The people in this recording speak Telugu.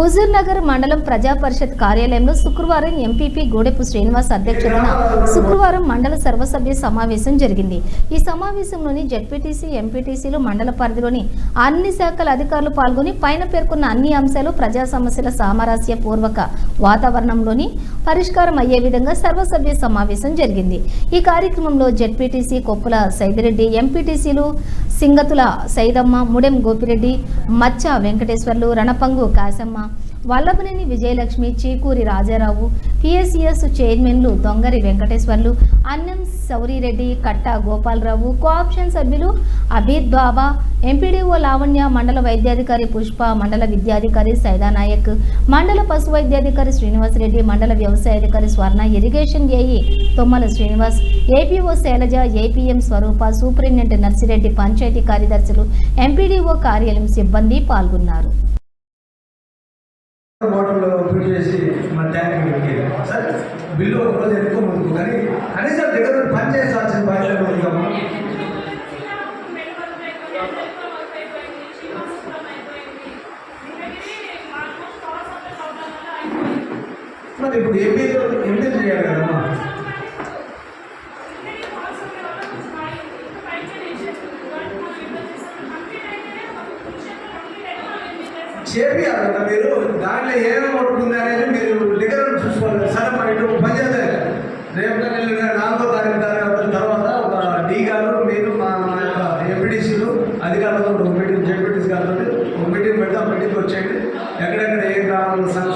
హుజూర్ నగర్ మండలం ప్రజా పరిషత్ కార్యాలయంలో శుక్రవారం ఎంపీపీ గూడెపు శ్రీనివాస్ అధ్యక్షతన శుక్రవారం మండల సర్వసభ్య సమావేశం జరిగింది. ఈ సమావేశంలోని జడ్పీటీసీ ఎంపీటీసీలు మండల పరిధిలోని అన్ని శాఖల అధికారులు పాల్గొని పైన పేర్కొన్న అన్ని అంశాలు ప్రజా సమస్యల సామరస్య పూర్వక వాతావరణంలోని పరిష్కారం అయ్యే విధంగా సర్వసభ్య సమావేశం జరిగింది. ఈ కార్యక్రమంలో జడ్పీటీసీ కొప్పుల సైదిరెడ్డి ఎంపీటీసీలు సింగతుల సైదమ్మ ముడెం గోపిరెడ్డి మచ్చ వెంకటేశ్వర్లు రణపంగు కాశమ్మ వల్లభనేని విజయలక్ష్మి చీకూరి రాజారావు పిఎస్సిఎస్ చైర్మన్లు దొంగరి వెంకటేశ్వర్లు అన్నం సౌరిరెడ్డి కట్ట గోపాలరావు కోఆప్షన్ సభ్యులు అబీద్ బాబా ఎంపీడీఓ లావణ్య మండల వైద్యాధికారి పుష్ప మండల విద్యాధికారి సైదానాయక్ మండల పశు వైద్యాధికారి శ్రీనివాసరెడ్డి మండల వ్యవసాయాధికారి Swarna irrigation AE Tummala Srinivas APO Sailaja APM Swaroopa superintendent Narsireddy panchayat కార్యదర్శులు ఎంపీడీఓ కార్యాలయం సిబ్బంది పాల్గొన్నారు. సార్ బిల్లు ఒక రోజు ఎక్కువ ముందుకు. కానీ కనీసం దగ్గర పని చేయాల్సిన బాధ్యత ఉంది కదా. మరి ఇప్పుడు ఏపీ ఎంపీ చేయాలి కదమ్మా? చేపియాలి కదా మీరు. దాంట్లో ఏమేమి ఉంటుంది మీటింగ్ జడ్పీటీస్ కాదు ఒక మీటింగ్ పెడితే ఆ మీటింగ్కి వచ్చేయండి. ఎక్కడెక్కడ ఏం కావాలో సార్